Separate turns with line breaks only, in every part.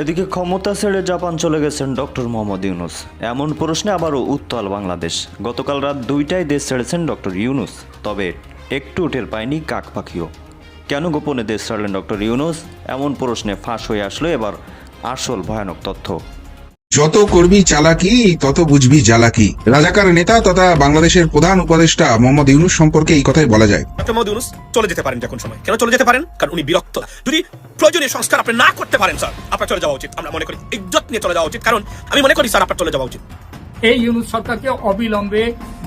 এদিকে ক্ষমতা ছেড়ে জাপান চলে গেছেন ডক্টর মোহাম্মদ ইউনুস। এমন প্রশ্নে আবারও উত্তাল বাংলাদেশ। গতকাল রাত দুইটায় দেশ ছেড়েছেন ডক্টর ইউনুস, তবে একটু টের পায়নি কাক পাখিও। কেন গোপনে দেশ ছাড়লেন ডক্টর ইউনুস? এমন প্রশ্নে ফাঁস হয়ে আসলো এবার আসল ভয়ানক তথ্য।
যত করবি চালাকি তত বুঝবি জ্বালাকি। রাজাকার নেতা তথা বাংলাদেশের প্রধান উপদেষ্টা মোহাম্মদ ইউনুস সম্পর্কে এই কথাই বলা যায়।
ডক্টর মোহাম্মদ ইউনুস চলে যেতে পারেন যখন সময়। কেন চলে যেতে পারেন? কারণ উনি বিরক্ত। যদি প্রয়োজনীয় সংস্কার আপনি না করতে পারেন স্যার আপনার চলে যাওয়া উচিত। আমরা মনে করি ইজ্জত নিয়ে চলে যাওয়া উচিত। কারণ আমি মনে করি স্যার আপনার চলে যাওয়া উচিত।
এই ইউনুস সরকারকে অবিলম্বে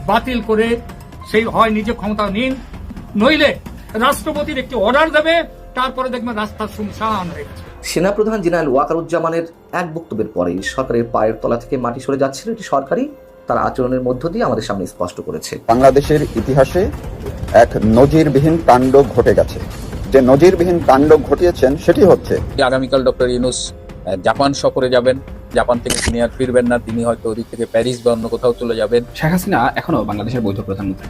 বাতিল করে সেই হয় নিজে ক্ষমতা নিন। নইলে রাষ্ট্রপতির একটি অর্ডার দেবে তারপরে দেখবেন রাস্তা শুনশান হয়ে গেছে।
সেনাপ্রধান জেনারেল ওয়াকারুজ্জামানের এক বক্তব্যের পরেই সরকারের পায়ের তলা থেকে মাটি সরে যাচ্ছিল এটি সরকারই তার আচরণের মধ্য দিয়ে আমাদের সামনে স্পষ্ট করেছে।
বাংলাদেশের ইতিহাসে এক নজিরবিহীন কাণ্ড ঘটে গেছে। যে নজিরবিহীন কাণ্ড ঘটিয়েছেন সেটি হচ্ছে
আগামীকাল ডক্টর ইউনুস জাপান সফরে যাবেন। জাপান থেকে তিনি আর ফিরবেন না। তিনি হয়তো ওদিক থেকে প্যারিস বা অন্য কোথাও চলে যাবেন।
শেখ হাসিনা এখনও বাংলাদেশের বৈধ প্রধানমন্ত্রী।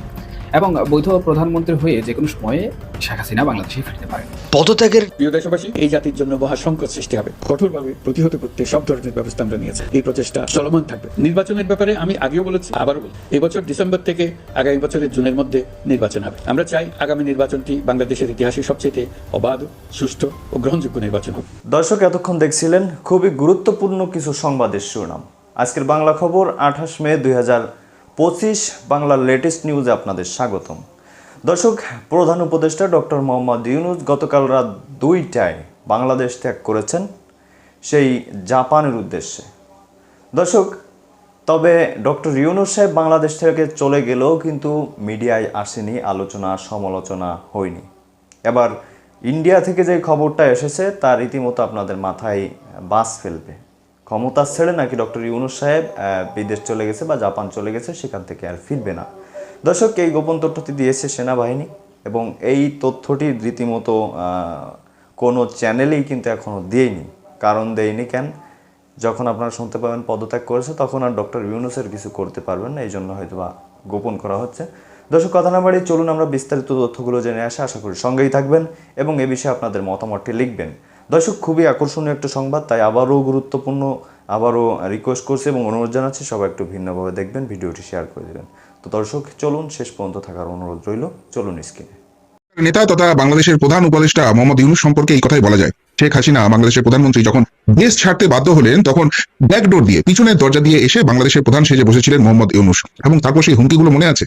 এবং বৈধ প্রধানমন্ত্রী হয়ে যে কোনো সময়ে শেখ হাসিনা বাংলাদেশে ফিরতে পারেন।
পদত্যাগের
প্রিয় দেশবাসী এই জাতির জন্য মহা সংকট সৃষ্টি হবে। কঠোরভাবে প্রতিহত করতে সব ধরনের ব্যবস্থা আমরা নিয়েছি। এই প্রচেষ্টা চলমান থাকবে। নির্বাচনের ব্যাপারে আমি আগেও বলেছি আবারও বলছি। এবছর ডিসেম্বর থেকে আগামী বছরের জুনের মধ্যে নির্বাচন হবে। আমরা চাই আগামী নির্বাচনটি বাংলাদেশের ইতিহাসে সবচেয়ে অবাধ সুষ্ঠু ও গ্রহণযোগ্য নির্বাচন হোক।
দর্শক এতক্ষণ দেখছিলেন খুবই গুরুত্বপূর্ণ কিছু সংবাদের শিরোনাম। আজকের বাংলা খবর আঠাশ মে দুই হাজার পঁচিশ বাংলার লেটেস্ট নিউজে আপনাদের স্বাগতম। দর্শক, প্রধান উপদেষ্টা ডক্টর মোহাম্মদ ইউনুস গতকাল রাত দুইটায় বাংলাদেশ ত্যাগ করেছেন, সেই জাপানের উদ্দেশ্যে। দর্শক, তবে ডক্টর ইউনুস সাহেব বাংলাদেশ থেকে চলে গেলেও কিন্তু মিডিয়ায় আসেনি, আলোচনা, সমালোচনা হয়নি। এবার ইন্ডিয়া থেকে যে খবরটা এসেছে তার রীতিমতো আপনাদের মাথায় বাস ফেলবে। ক্ষমতা ছেড়ে নাকি ডক্টর ইউনুস সাহেব বিদেশ চলে গেছে বা জাপান চলে গেছে, সেখান থেকে আর ফিরবে না। দর্শক, এই গোপন তথ্যটি দিয়েছে সেনাবাহিনী এবং এই তথ্যটি রীতিমতো কোনো চ্যানেলেই কিন্তু এখনও দেয়নি। কারণ দেয়নি কেন? যখন আপনারা শুনতে পাবেন পদত্যাগ করেছে, তখন আর ডক্টর ইউনুসের কিছু করতে পারবেন না এই জন্য হয়তো বা গোপন করা হচ্ছে। দর্শক, কথা না বাড়িয়ে চলুন আমরা বিস্তারিত তথ্যগুলো জেনে আসা। আশা করি সঙ্গেই থাকবেন এবং এ বিষয়ে আপনাদের মতামতটি লিখবেন। দর্শক, খুবই আকর্ষণীয় একটা সংবাদ, তাই আবারও গুরুত্বপূর্ণ, আবারও রিকোয়েস্ট করছি এবং অনুরোধ জানাচ্ছি সবাই একটু ভিন্নভাবে দেখবেন, ভিডিওটি শেয়ার করে দেবেন। তো দর্শক, চলুন, শেষ পর্যন্ত থাকার অনুরোধ রইল, চলুন স্ক্রিনে
নেতা তথা বাংলাদেশের প্রধান উপদেষ্টা মোহাম্মদ ইউনুস সম্পর্কে এই কথাই বলা যায়। শেখ হাসিনা বাংলাদেশের প্রধানমন্ত্রী যখন দেশ ছাড়তে বাধ্য হলেন, তখন ব্যাকডোর দিয়ে, পিছনের দরজা দিয়ে এসে বাংলাদেশের প্রধান সেজে বসেছিলেন মোহাম্মদ ইউনুস। এবং তারপর সেই হুমকিগুলো মনে আছে?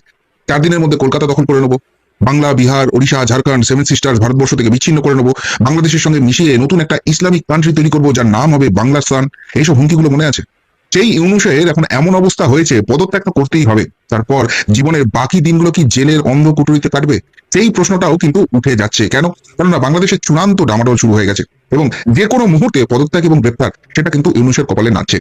চার দিনের মধ্যে কলকাতা দখল করে নেব। বাংলা, বিহার, ওড়িশা, ঝাড়খণ্ড সেভেন সিস্টার্স ভারতবর্ষ থেকে বিচ্ছিন্ন করে নেব। বাংলাদেশের সঙ্গে মিশিয়ে নতুন একটা ইসলামিক কান্ট্রি তৈরি করব, যার নাম হবে বাংলাস্তান এইসব হুমকিগুলো মনে আছে? সেই ইউনুসের এখন এমন অবস্থা হয়েছে, পদত্যাগ তো করতেই হবে। তারপর জীবনের বাকি দিনগুলো কি জেলের অন্ধ কুটুরিতে কাটবে? সেই প্রশ্নটাও কিন্তু উঠে যাচ্ছে। কেন? কেননা বাংলাদেশের চূড়ান্ত ডামাডোল শুরু হয়ে গেছে এবং যে কোনো মুহূর্তে পদত্যাগ এবং গ্রেপ্তার, সেটা কিন্তু ইউনুসের কপালে নাচছে।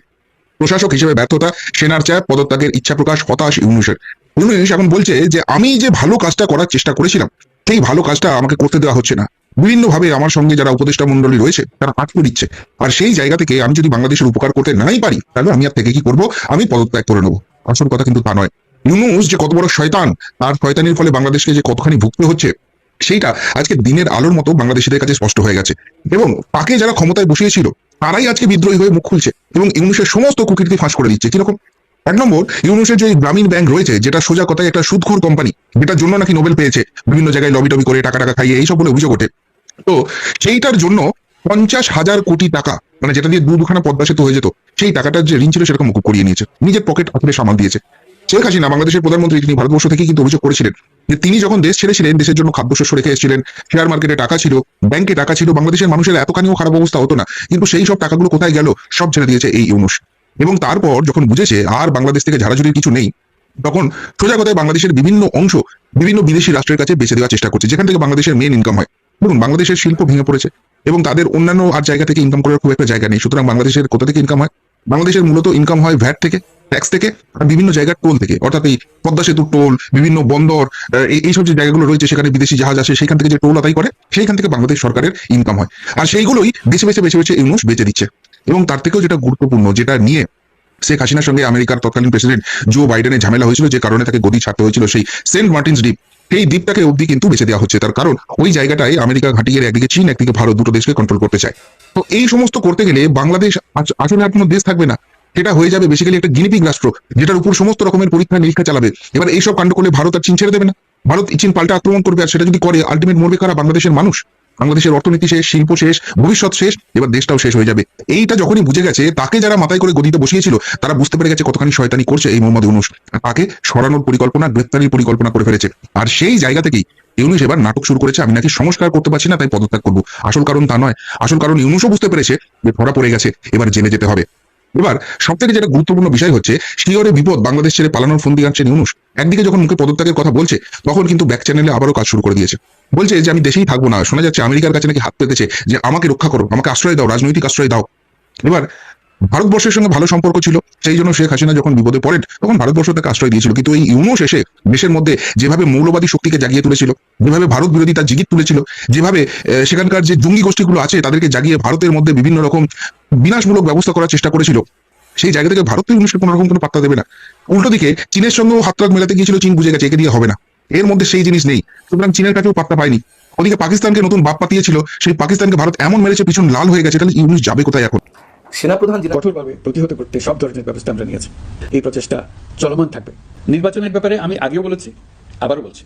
প্রশাসক হিসেবে ব্যর্থতা, সেনার চাপ, পদত্যাগের ইচ্ছা প্রকাশ, হতাশ ইউনুসের। ইউনুস এখন বলছে যে আমি যে ভালো কাজটা করার চেষ্টা করেছিলাম, সেই ভালো কাজটা আমাকে করতে দেওয়া হচ্ছে না। বিভিন্নভাবে আমার সঙ্গে যারা উপদেষ্টা মন্ডলী রয়েছে, তারা আটকে দিচ্ছে। আর সেই জায়গা থেকে আমি যদি বাংলাদেশের উপকার করতে নাই পারি, তাহলে আমি আর থেকে কি করব? আমি পদত্যাগ করে নেব। আসল কথা কিন্তু তা নয়। ইউনুস যে কত বড় শয়তান, তার শয়তানির ফলে বাংলাদেশকে যে কতখানি ভুগতে হচ্ছে, সেইটা আজকে দিনের আলোর মতো বাংলাদেশিদের কাছে স্পষ্ট হয়ে গেছে। এবং তাকে যারা ক্ষমতায় বসিয়েছিল, তারাই আজকে বিদ্রোহী হয়ে মুখ খুলছে এবং ইউনুসের সমস্ত কুকীর্তি ফাঁস করে দিচ্ছে। কীরকম? এক নম্বর, ইউনুসের যে গ্রামীণ ব্যাংক রয়েছে, যেটা সোজা কথায় একটা সুদখোর কোম্পানি, যেটার জন্য নাকি নোবেল পেয়েছে, বিভিন্ন জায়গায় লবি টবি করে টাকা টাকা খাইয়ে এইসব বলে অভিযোগ ওঠে। তো সেইটার জন্য পঞ্চাশ হাজার কোটি টাকা মানে যেটা দিয়ে দুখানা পদ্মা সেতু হয়ে যেত, সেই টাকাটার যে ঋণ ছিল সেরকম মুকুব করিয়ে নিয়েছে, নিজের পকেট আঁকড়ে সামাল দিয়েছে। শেখ হাসিনা, বাংলাদেশের প্রধানমন্ত্রী তিনি ভারতবর্ষ থেকে কিন্তু অভিযোগ করেছিলেন যে তিনি যখন দেশ ছেড়েছিলেন দেশের জন্য খাদ্যশস্য রেখে এসেছিলেন শেয়ার মার্কেটে টাকা ছিল ব্যাংকে টাকা ছিল, বাংলাদেশের মানুষের এতখানিও খারাপ অবস্থা হতো না, কিন্তু সেই সব টাকাগুলো কোথায় গেল, সব ছেড়ে দিয়েছে এই ইউনুস। এবং তারপর যখন বুঝেছে আর বাংলাদেশ থেকে ঝাড়াঝুড়ির কিছু নেই, তখন সোজা কথায় বাংলাদেশের বিভিন্ন অংশ বিভিন্ন বিদেশি রাষ্ট্রের কাছে বেঁচে দেওয়ার চেষ্টা করছে, যেখান থেকে বাংলাদেশের মেন ইনকাম হয়। দেখুন, বাংলাদেশের শিল্প ভেঙে পড়েছে এবং তাদের অন্যান্য আর জায়গা থেকে ইনকাম করার খুব একটা জায়গা নেই। সুতরাং বাংলাদেশের কোথা থেকে ইনকাম হয়? বাংলাদেশের মূলত ইনকাম হয় ভ্যাট থেকে ট্যাক্স থেকে আর বিভিন্ন জায়গার টোল থেকে। অর্থাৎ এই পদ্মা সেতুর টোল বিভিন্ন বন্দর এইসব যে জায়গাগুলো রয়েছে, সেখানে বিদেশি জাহাজ আসে সেখান থেকে যে টোল আদায় করে, সেইখান থেকে বাংলাদেশ সরকারের ইনকাম হয়। আর সেইগুলোই বেছে বেছে বেছে বেছে ইউনুস বেঁচে দিচ্ছে। এবং তার থেকেও যেটা গুরুত্বপূর্ণ, যেটা নিয়ে শেখ হাসিনার সঙ্গে আমেরিকার তৎকালীন প্রেসিডেন্ট জো বাইডেনের ঝামেলা হয়েছিল, যে কারণে তাকে গদি ছাড়তে হয়েছিল সেই সেন্ট মার্টিনস দ্বীপ সেই দ্বীপটাকে অবধি কিন্তু বেঁচে দেওয়া হচ্ছে। তার কারণ ওই জায়গাটায় আমেরিকা ঘাটিয়ে একদিকে চীন, একদিকে ভারত দুটো দেশকে কন্ট্রোল করতে চায়। তো এই সমস্ত করতে গেলে বাংলাদেশ আস- আসলে আর কোনো দেশ থাকবে না। এটা হয়ে যাবে বেসিক্যালি একটা গিনিপিক রাষ্ট্র, যেটার উপর সমস্ত রকমের পরীক্ষা নিরীক্ষা চালাবে। এবার এইসব কাণ্ড করলে ভারত আর চীন ছেড়ে দেবে না। ভারত চীন পাল্টা আক্রমণ করবে আর সেটা যদি করে আলটিমেট মরবে কারা? বাংলাদেশের মানুষ। বাংলাদেশের অর্থনীতি শেষ, শিল্প শেষ, ভবিষ্যৎ শেষ, এবার দেশটাও শেষ হয়ে যাবে। এইটা যখনই বুঝে গেছে, তাকে যারা মাথায় করে গদিতে বসিয়েছিল, তারা বুঝতে পেরে গেছে কতখানি শয়তানি করছে এই মোহাম্মদ ইউনুস। তাকে সরানোর পরিকল্পনা, গ্রেপ্তারির পরিকল্পনা করে ফেলেছে। আর সেই জায়গা থেকেই ইউনুস এবার নাটক শুরু করেছে, আমি নাকি সংস্কার করতে পারছি না, তাই পদত্যাগ করব। আসল কারণ তা নয়। আসল কারণ ইউনুসও বুঝতে পেরেছে যে ধরা পড়ে গেছে, এবার জেনে যেতে হবে। এবার সব থেকে যেটা গুরুত্বপূর্ণ বিষয় হচ্ছে, শিওরে বিপদ বাংলাদেশ ছেড়ে পালানোর ফোন দিয়ে আনছেন ইউনুস। একদিকে যখন মুখে পদত্যাগের কথা বলছে, তখন কিন্তু ব্যাক চ্যানেলে আবারও কাজ শুরু করে দিয়েছে। বলছে যে আমি দেশেই থাকব না। শোনা যাচ্ছে আমেরিকার কাছে নাকি হাত পেতেছে যে আমাকে রক্ষা করো, আমাকে আশ্রয় দাও, রাজনৈতিক আশ্রয় দাও। এবার ভারতবর্ষের সঙ্গে ভালো সম্পর্ক ছিল, সেই জন্য শেখ হাসিনা যখন বিপদে পড়েন, তখন ভারতবর্ষ তাকে আশ্রয় দিয়েছিল। কিন্তু এই ইউনুস এসে দেশের মধ্যে যেভাবে মৌলবাদী শক্তিকে জাগিয়ে তুলেছিল, যেভাবে ভারত বিরোধী তার জিগির তুলেছিল, যেভাবে সেখানকার যে জঙ্গি গোষ্ঠীগুলো আছে, তাদেরকে জাগিয়ে ভারতের মধ্যে বিভিন্ন রকম বিনাশমূলক ব্যবস্থা করার চেষ্টা করেছিল, সেই জায়গা থেকে ভারত তো কোনো রকম কোনো পাত্তা দেবে না। উল্টো দিকে চীনের সঙ্গেও হাত মেলাতে গিয়েছিল, চীন বুঝে গেছে, একে দিয়ে হবে না। এর মধ্যে সেই জিনিস নেই। সুতরাং চীনের কাছেও পাত্তা পায়নি। ওদিকে পাকিস্তানকে নতুন বাপ পাতিয়েছিল সেই পাকিস্তানকে ভারত এমন মেরেছে পিছন লাল হয়ে গেছে তাহলে ইউনুস যাবে কোথায় এখন?
সেনাপ্রধান যিনি
কঠোরভাবে প্রতিহত করতে সব ধরনের ব্যবস্থা আমরা নিয়েছি। এই প্রচেষ্টা চলমান থাকবে। নির্বাচনের ব্যাপারে আমি আগেও বলেছি আবারও বলছি।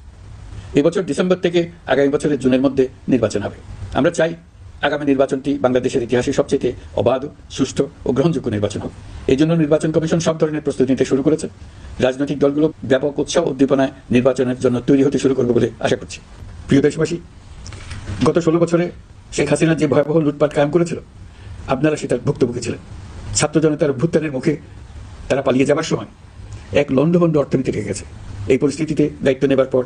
এবছর ডিসেম্বর থেকে আগামী বছরের জুনের মধ্যে নির্বাচন হবে। আমরা চাই আগামী নির্বাচনটি বাংলাদেশের ইতিহাসে সবচেয়ে অবাধ সুষ্ঠু ও গ্রহণযোগ্য নির্বাচন হোক। এই জন্য নির্বাচন কমিশন সব ধরনের প্রস্তুতি নিতে শুরু করেছে। রাজনৈতিক দলগুলো ব্যাপক উৎসাহ উদ্দীপনায় নির্বাচনের জন্য তৈরি হতে শুরু করবে বলে আশা করছি। প্রিয় দেশবাসী, গত ষোলো বছরে শেখ হাসিনা যে ভয়াবহ লুটপাট কায়েম করেছিল, আপনারা সেটার ভুক্তভোগী ছিলেন। ছাত্র জনতার অভ্যুত্থানের মুখে তারা পালিয়ে যাবার সময় এক লন্ডভন্ড অর্থনীতি রেখে গেছে। এই পরিস্থিতিতে দায়িত্ব নেবার পর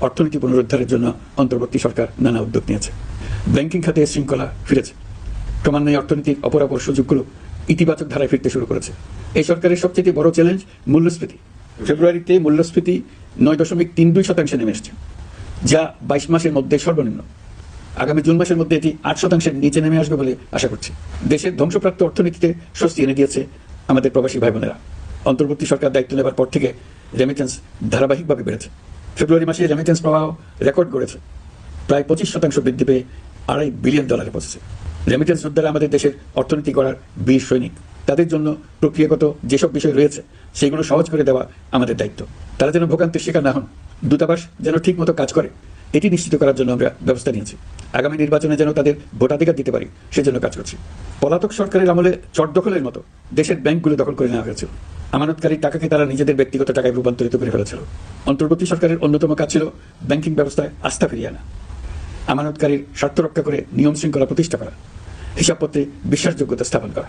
অর্থনীতি পুনরুদ্ধারের জন্য অন্তর্বর্তী সরকার নানা উদ্যোগ নিয়েছে। ব্যাংকিং খাতে শৃঙ্খলা ফিরেছে। ক্রমান্বয়ে অর্থনীতির অপরাপর সুযোগগুলো ইতিবাচক ধারায় ফিরতে শুরু করেছে। এই সরকারের সবচেয়ে বড় চ্যালেঞ্জ মূল্যস্ফীতি। ফেব্রুয়ারিতে মূল্যস্ফীতি নয় দশমিক তিন দুই শতাংশে নেমে এসছে, যা বাইশ মাসের মধ্যে সর্বনিম্ন। আগামী জুন মাসের মধ্যে এটি আট শতাংশের নিচে নেমে আসবে বলে আশা করছি। দেশের ধ্বংসপ্রাপ্ত অর্থনীতিতে স্বস্তি এনে দিয়েছে আমাদের প্রবাসী ভাই বোনেরা অন্তর্বর্তী সরকার দায়িত্ব নেবার পর থেকে রেমিটেন্স ধারাবাহিকভাবে বেড়েছে। ফেব্রুয়ারি মাসে রেমিটেন্স প্রবাহ রেকর্ড করেছে প্রায় পঁচিশ শতাংশ বৃদ্ধি পেয়ে আড়াই বিলিয়ন ডলারে পৌঁছেছে। রেমিটেন্স যোদ্ধারা আমাদের দেশের অর্থনীতি করার বীর সৈনিক। তাদের জন্য প্রক্রিয়াগত যেসব বিষয় রয়েছে সেগুলো সহজ করে দেওয়া আমাদের দায়িত্ব। তারা যেন ভোগান্তির শিকার না হন। দূতাবাস যেন ঠিকমতো কাজ করে, এটি নিশ্চিত করার জন্য আমরা ব্যবস্থা নিয়েছি। আগামী নির্বাচনে যেন তাদের ভোটাধিকার দিতে পারি, সেজন্য কাজ করছি। পলাতক সরকারের আমলে চট দখলের মতো দেশের ব্যাংকগুলো দখল করে নেওয়া হয়েছিল। আমানতকারী টাকাকে তারা নিজেদের ব্যক্তিগত টাকায় রূপান্তরিত করে ফেলেছিল। অন্তর্বর্তী সরকারের অন্যতম কাজ ছিল ব্যাংকিং ব্যবস্থায় আস্থা ফিরিয়ে আনা। আমানতকারীর স্বার্থ রক্ষা করে নিয়ম শৃঙ্খলা প্রতিষ্ঠা করা। হিসাবপত্রে বিশ্বাসযোগ্যতা স্থাপন করা।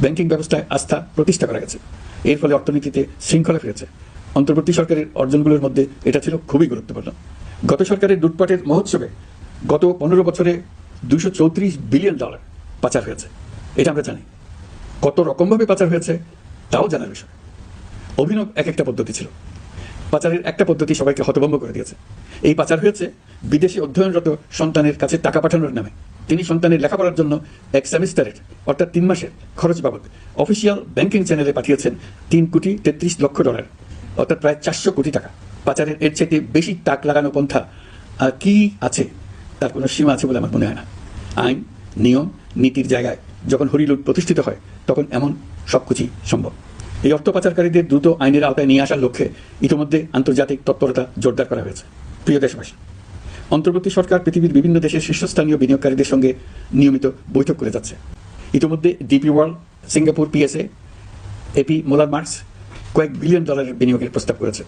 ব্যাংকিং ব্যবস্থায় আস্থা প্রতিষ্ঠা করা গেছে। এর ফলে অর্থনীতিতে শৃঙ্খলা ফিরেছে। অন্তর্বর্তী সরকারের অর্জনগুলোর মধ্যে এটা ছিল খুবই গুরুত্বপূর্ণ। গত সরকারের লুটপাটের মহোৎসবে গত পনেরো বছরে দুশো চৌত্রিশ বিলিয়ন ডলার পাচার হয়েছে। এটা আমরা জানি। কত রকমভাবে পাচার হয়েছে, তাও জানার বিষয়। অভিনব এক একটা পদ্ধতি ছিল। পাচারের একটা পদ্ধতি সবাইকে হতভম্ব করে দিয়েছে। এই পাচার হয়েছে বিদেশে অধ্যয়নরত সন্তানের কাছে টাকা পাঠানোর নামে। তিনি সন্তানের লেখাপড়ার জন্য এক সেমিস্টারের, অর্থাৎ তিন মাসের, খরচ বাবদ অফিসিয়াল ব্যাংকিং চ্যানেলে পাঠিয়েছেন তিন কোটি তেত্রিশ লক্ষ ডলার, অর্থাৎ প্রায় চারশো কোটি টাকা। পাচারের এর চাইতে বেশি তাক লাগানো পন্থা কি আছে? তার কোনো সীমা আছে বলে আমার মনে হয় না। আইন, নিয়ম, নীতির জায়গায় যখন হরিলুট প্রতিষ্ঠিত হয়, তখন এমন সব কিছুই সম্ভব। এই অর্থ পাচারকারীদের দ্রুত আইনের আওতায় নিয়ে আসার লক্ষ্যে ইতিমধ্যে আন্তর্জাতিক তৎপরতা জোরদার করা হয়েছে। প্রিয় দেশবাসী অন্তর্বর্তী সরকার পৃথিবীর বিভিন্ন দেশের শীর্ষস্থানীয় বিনিয়োগকারীদের সঙ্গে নিয়মিত বৈঠক করে যাচ্ছে। ইতিমধ্যে DP world Singapore PSA AP Moller Maersk কয়েক বিলিয়ন ডলারের বিনিয়োগের প্রস্তাব করেছে।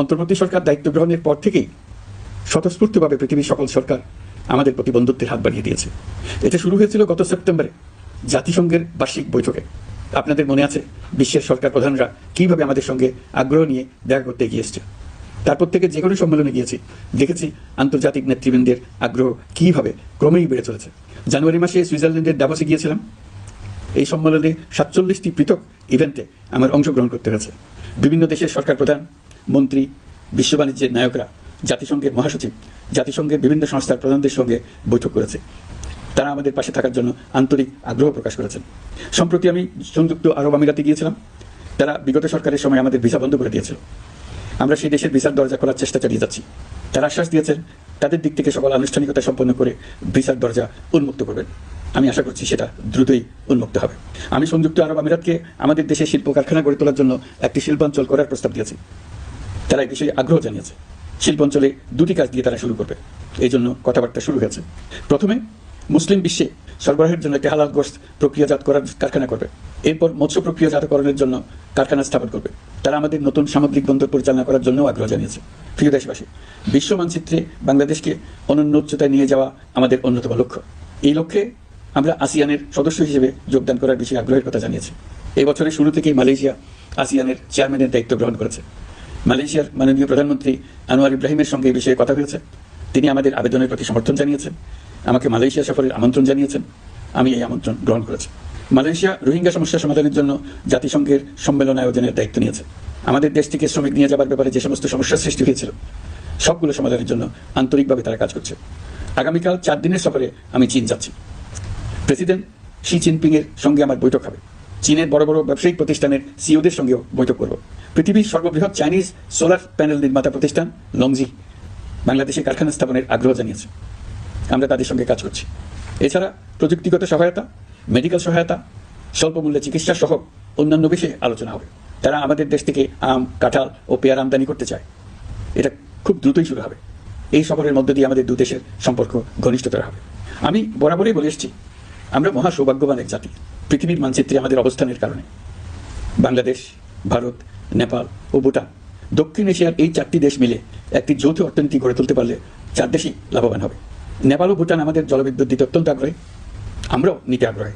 অন্তর্বর্তী সরকার দায়িত্ব গ্রহণের পর থেকেই স্বতঃস্ফূর্তভাবে পৃথিবীর সকল সরকার আমাদের প্রতি বন্ধুত্বের হাত বাড়িয়ে দিয়েছে। এটা শুরু হয়েছিল গত সেপ্টেম্বরে জাতিসংঘের বার্ষিক বৈঠকে। আপনাদের মনে আছে বিশ্বের সরকার প্রধানরা কীভাবে আমাদের সঙ্গে আগ্রহ নিয়ে দেখা করতে এগিয়ে এসছে? তারপর থেকে যে কোনো সম্মেলনে গিয়েছি। দেখেছি আন্তর্জাতিক নেতৃবৃন্দের আগ্রহ কীভাবে ক্রমেই বেড়ে চলেছে। জানুয়ারি মাসে সুইজারল্যান্ডের ডাবসে গিয়েছিলাম। এই সম্মেলনে সাতচল্লিশটি পৃথক ইভেন্টে আমার অংশগ্রহণ করতে হয়েছে। বিভিন্ন দেশের সরকার প্রধান, মন্ত্রী, বিশ্ব বাণিজ্যের নায়করা, জাতিসংঘের মহাসচিব, জাতিসংঘের বিভিন্ন সংস্থার প্রধানদের সঙ্গে বৈঠক করেছে। তারা আমাদের পাশে থাকার জন্য আন্তরিক আগ্রহ প্রকাশ করেছেন। সম্প্রতি আমি সংযুক্ত আরব আমিরাতে গিয়েছিলাম। তারা বিগত সরকারের সময় আমাদের ভিসা বন্ধ করে দিয়েছিল। আমরা সেই দেশের ভিসার দরজা খোলার চেষ্টা চালিয়ে যাচ্ছি। তারা আশ্বাস দিয়েছেন, তাদের দিক থেকে সকল আনুষ্ঠানিকতা সম্পন্ন করে ভিসার দরজা উন্মুক্ত করবেন। আমি আশা করছি সেটা দ্রুতই উন্মুক্ত হবে। আমি সংযুক্ত আরব আমিরাতকে আমাদের দেশে শিল্প কারখানা গড়ে তোলার জন্য একটি শিল্পাঞ্চল করার প্রস্তাব দিয়েছি। তারা এই বিষয়ে আগ্রহ জানিয়েছে। শিল্পাঞ্চলে দুটি কাজ দিয়ে তারা শুরু করবে। এই জন্য কথাবার্তা শুরু হয়েছে। প্রথমে মুসলিম বিশ্বে সরবরাহের জন্য একটি হালাল গোস্ত প্রক্রিয়াজাত করার কারখানা করবে। এরপর মৎস্য প্রক্রিয়াজাতকরণের জন্য কারখানা স্থাপন করবে। তারা আমাদের নতুন সামুদ্রিক বন্দর পরিচালনা করার জন্য আগ্রহ জানিয়েছে। প্রিয় দেশবাসী, বিশ্ব মানচিত্রে বাংলাদেশকে অনন্য উচ্চতায় নিয়ে যাওয়া আমাদের অন্যতম লক্ষ্য। এই লক্ষ্যে আমরা আসিয়ানের সদস্য হিসেবে যোগদান করার বিষয়ে আগ্রহের কথা জানিয়েছি। এই বছরের শুরু থেকেই মালয়েশিয়া আসিয়ানের চেয়ারম্যানের দায়িত্ব গ্রহণ করেছে। মালয়েশিয়ার মাননীয় প্রধানমন্ত্রী আনোয়ার ইব্রাহিমের সঙ্গে এই বিষয়ে কথা হয়েছে। তিনি আমাদের আবেদনের প্রতি সমর্থন জানিয়েছেন। আমাকে মালয়েশিয়া সফরের আমন্ত্রণ জানিয়েছেন। আমি এই আমন্ত্রণ গ্রহণ করেছি। মালয়েশিয়া রোহিঙ্গা সমস্যা সমাধানের জন্য জাতিসংঘের সম্মেলন আয়োজনের দায়িত্ব নিয়েছে। আমাদের দেশ থেকে শ্রমিক নিয়ে যাবার ব্যাপারে যে সমস্ত সমস্যার সৃষ্টি হয়েছিল, সবগুলো সমাধানের জন্য আন্তরিকভাবে তারা কাজ করছে। আগামীকাল চার দিনের সফরে আমি চীন যাচ্ছি। প্রেসিডেন্ট শি জিনপিং এর সঙ্গে আমার বৈঠক হবে। চীনের বড় বড় ব্যবসায়িক প্রতিষ্ঠানের সিওদের সঙ্গেও বৈঠক করব। পৃথিবীর সর্ববৃহৎ চাইনিজ সোলার প্যানেল নির্মাতা প্রতিষ্ঠান লংজি বাংলাদেশে কারখানা স্থাপনের আগ্রহ জানিয়েছে। আমরা তাদের সঙ্গে কাজ করছি। এছাড়া প্রযুক্তিগত সহায়তা মেডিকেল সহায়তা স্বল্প মূল্যে চিকিৎসা সহ অন্যান্য বিষয়ে আলোচনা হবে। তারা আমাদের দেশ থেকে আম, কাঁঠাল ও পেয়ার আমদানি করতে চায়। এটা খুব দ্রুতই শুরু হবে। এই সফরের মধ্য দিয়ে আমাদের দু দেশের সম্পর্ক ঘনিষ্ঠতর হবে। আমি বরাবরই বলে এসেছি, আমরা মহা সৌভাগ্যবান এক জাতি। পৃথিবীর মানচিত্রে আমাদের অবস্থানের কারণে। বাংলাদেশ, ভারত, নেপাল ও ভুটান, দক্ষিণ এশিয়ার এই চারটি দেশ মিলে একটি যৌথ অর্থনীতি গড়ে তুলতে পারলে চার দেশই লাভবান হবে। নেপাল ও ভুটান আমাদের জলবিদ্যুৎ দিতে অত্যন্ত আগ্রহী। আমরাও নিতে আগ্রহী।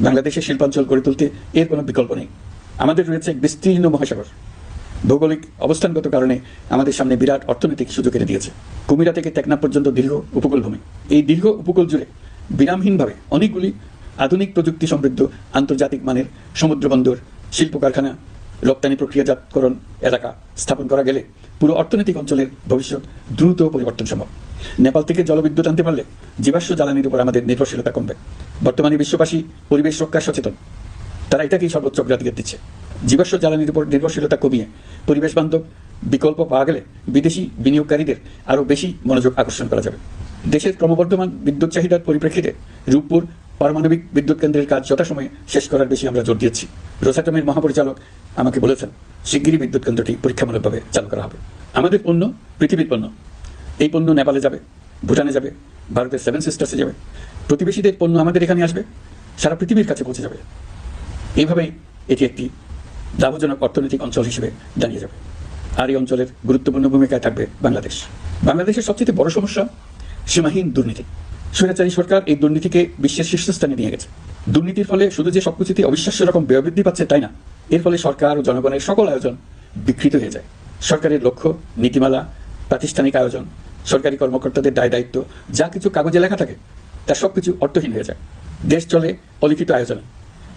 বাংলাদেশের শিল্পাঞ্চল গড়ে তুলতে এর কোনো বিকল্প নেই। আমাদের রয়েছে এক বিস্তীর্ণ মহাসাগর। ভৌগোলিক অবস্থানগত কারণে আমাদের সামনে বিরাট অর্থনৈতিক সুযোগ এনে দিয়েছে। কুমিরা থেকে টেকনা পর্যন্ত দীর্ঘ উপকূল ভূমি এই দীর্ঘ উপকূল জুড়ে বিরামহীনভাবে অনেকগুলি আধুনিক প্রযুক্তি সমৃদ্ধ আন্তর্জাতিক মানের সমুদ্র বন্দর শিল্প কারখানা রপ্তানি প্রক্রিয়াজাতকরণ এলাকা স্থাপন করা গেলে পুরো অর্থনৈতিক অঞ্চলের ভবিষ্যৎ দ্রুত পরিবর্তন সম্ভব। নেপাল থেকে জলবিদ্যুৎ আনতে পারলে জীবাশ্ম জ্বালানির উপর আমাদের নির্ভরশীলতা কমবে। বর্তমানে বিশ্ববাসী পরিবেশ রক্ষা সচেতন। তারা এটাকেই সর্বোচ্চ অগ্রাধিকার দিচ্ছে। জীবাশ্ম জ্বালানির উপর নির্ভরশীলতা কমিয়ে পরিবেশ বান্ধব বিকল্প পাওয়া গেলে বিদেশি বিনিয়োগকারীদের আরও বেশি মনোযোগ আকর্ষণ করা যাবে। দেশের ক্রমবর্ধমান বিদ্যুৎ চাহিদার পরিপ্রেক্ষিতে রূপপুর পারমাণবিক বিদ্যুৎ কেন্দ্রের কাজ যথাসময়ে শেষ করার বেশি আমরা জোর দিয়েছি। রোসাটমের মহাপরিচালক আমাকে বলেছেন, শিগগিরই বিদ্যুৎ কেন্দ্রটি পরীক্ষামূলকভাবে চালু করা হবে। আমাদের পণ্য পৃথিবীর পণ্য। এই পণ্য নেপালে যাবে, ভুটানে যাবে, ভারতের সেভেন সিস্টার্সে যাবে। প্রতিবেশীদের পণ্য আমাদের এখানে আসবে, সারা পৃথিবীর কাছে পৌঁছে যাবে। এইভাবেই এটি একটি লাভজনক অর্থনৈতিক অঞ্চল হিসেবে দাঁড়িয়ে যাবে। আর এই অঞ্চলের গুরুত্বপূর্ণ ভূমিকায় থাকবে বাংলাদেশ। বাংলাদেশের সবচেয়ে বড় সমস্যা সীমাহীন দুর্নীতি। স্বৈরাচারী সরকার এই দুর্নীতিকে বিশ্বের শীর্ষস্থানে নিয়ে গেছে। দুর্নীতির ফলে শুধু যে সবকিছুতে অবিশ্বাস্য রকম ব্যয় বৃদ্ধি পাচ্ছে তাই না, এর ফলে সরকার ও জনগণের সকল আয়োজন বিকৃত হয়ে যায়। সরকারের লক্ষ্য, নীতিমালা, প্রাতিষ্ঠানিক আয়োজন, সরকারি কর্মকর্তাদের দায় দায়িত্ব, যা কিছু কাগজে লেখা থাকে, তা সবকিছু অর্থহীন হয়ে যায়। দেশ চলে অলিখিত আয়োজনে।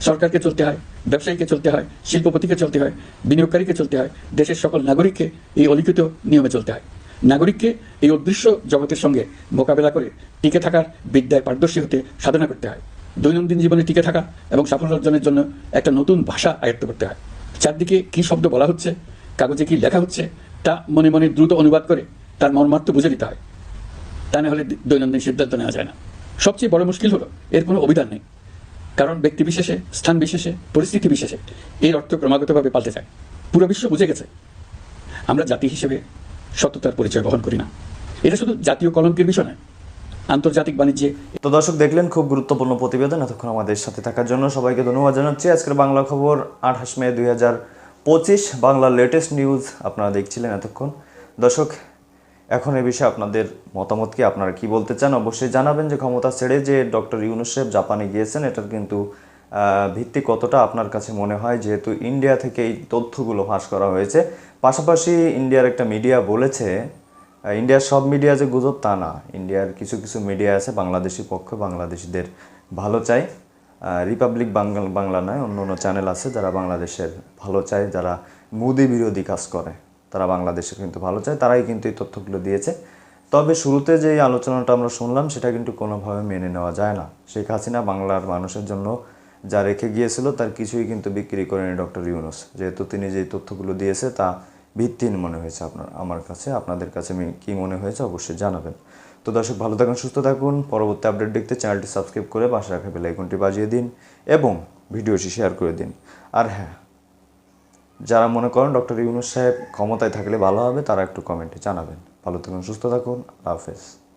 সরকারকে চলতে হয়, ব্যবসায়ীকে চলতে হয়, শিল্পপতিকে চলতে হয়, বিনিয়োগকারীকে চলতে হয়, দেশের সকল নাগরিককে এই অলিখিত নিয়মে চলতে হয়। নাগরিককে এই অদৃশ্য জগতের সঙ্গে মোকাবেলা করে টিকে থাকার বিদ্যায় পারদর্শী হতে সাধনা করতে হয়। দৈনন্দিন জীবনে টিকে থাকা এবং সাফল্য অর্জনের জন্য একটা নতুন ভাষা আয়ত্ত করতে হয়। চারদিকে কি শব্দ বলা হচ্ছে, কাগজে কি লেখা হচ্ছে, তা মনে মনে দ্রুত অনুবাদ করে তার মর্মার্থ বুঝে নিতে হয়। তা না হলে দৈনন্দিন সিদ্ধান্ত নেওয়া যায় না। সবচেয়ে বড় মুশকিল হলো, এর কোনো অভিধান নেই। কারণ ব্যক্তি বিশেষে, স্থান বিশেষে, পরিস্থিতি বিশেষে এর অর্থ ক্রমাগতভাবে পাল্টে যায়। পুরো বিশ্ব বুঝে গেছে। আমরা জাতি হিসেবে সততার পরিচয় বহন করি না। এটা শুধু জাতীয় কলঙ্কের বিষয় নয়, আন্তর্জাতিক বাণিজ্যে।
তো দর্শক, দেখলেন খুব গুরুত্বপূর্ণ প্রতিবেদন এতক্ষণ আমাদের সাথে থাকার জন্য। সবাইকে ধন্যবাদ জানাচ্ছি। আজকের বাংলা খবর আঠাশ মে দুই হাজার পঁচিশ, বাংলার লেটেস্ট নিউজ আপনারা দেখছিলেন এতক্ষণ। দর্শক, এখন এ বিষয়ে আপনাদের মতামত কি? আপনারা কি বলতে চান? অবশ্যই জানাবেন যে ক্ষমতা ছেড়ে যে ডক্টর ইউনুসেফ জাপানে গিয়েছেন, এটার কিন্তু ভিত্তি কতটা আপনার কাছে মনে হয়? যেহেতু ইন্ডিয়া থেকে এই তথ্যগুলো ফাঁস করা হয়েছে। পাশাপাশি ইন্ডিয়ার একটা মিডিয়া বলেছে ইন্ডিয়ার সব মিডিয়া যে গুজব তা না। ইন্ডিয়ার কিছু কিছু মিডিয়া আছে, বাংলাদেশি পক্ষ, বাংলাদেশিদের ভালো চাই। রিপাবলিক বাংলা বাংলা নয়, অন্য অন্য চ্যানেল আছে যারা বাংলাদেশের ভালো চায়, যারা মোদি বিরোধী কাজ করে, তারা বাংলাদেশে কিন্তু ভালো চায়, তারাই কিন্তু এই তথ্যগুলো দিয়েছে। তবে শুরুতে যে আলোচনাটা আমরা শুনলাম, সেটা কিন্তু কোনোভাবে মেনে নেওয়া যায় না। শেখ হাসিনা বাংলার মানুষের জন্য যা রেখে গিয়েছিল তার কিছুই কিন্তু বিক্রি করেনি ডক্টর ইউনুস। যেহেতু তিনি যে তথ্যগুলো দিয়েছে তা ভিত্তিহীন মনে হয়েছে আপনার, আমার কাছে। আপনাদের কাছে কী মনে হয়েছে অবশ্যই জানাবেন। তো দর্শক, ভালো থাকুন, সুস্থ থাকুন। পরবর্তী আপডেট দেখতে চ্যানেলটি সাবস্ক্রাইব করে পাশে রাখা বেল আইকনটি বাজিয়ে দিন এবং ভিডিওটি শেয়ার করে দিন। আর হ্যাঁ যারা মনে করেন ডক্টর ইউনুস সাহেব ক্ষমতায় থাকলে ভালো হবে, তারা একটু কমেন্টে জানাবেন। ভালো থাকুন, সুস্থ থাকুন। হাফেজ।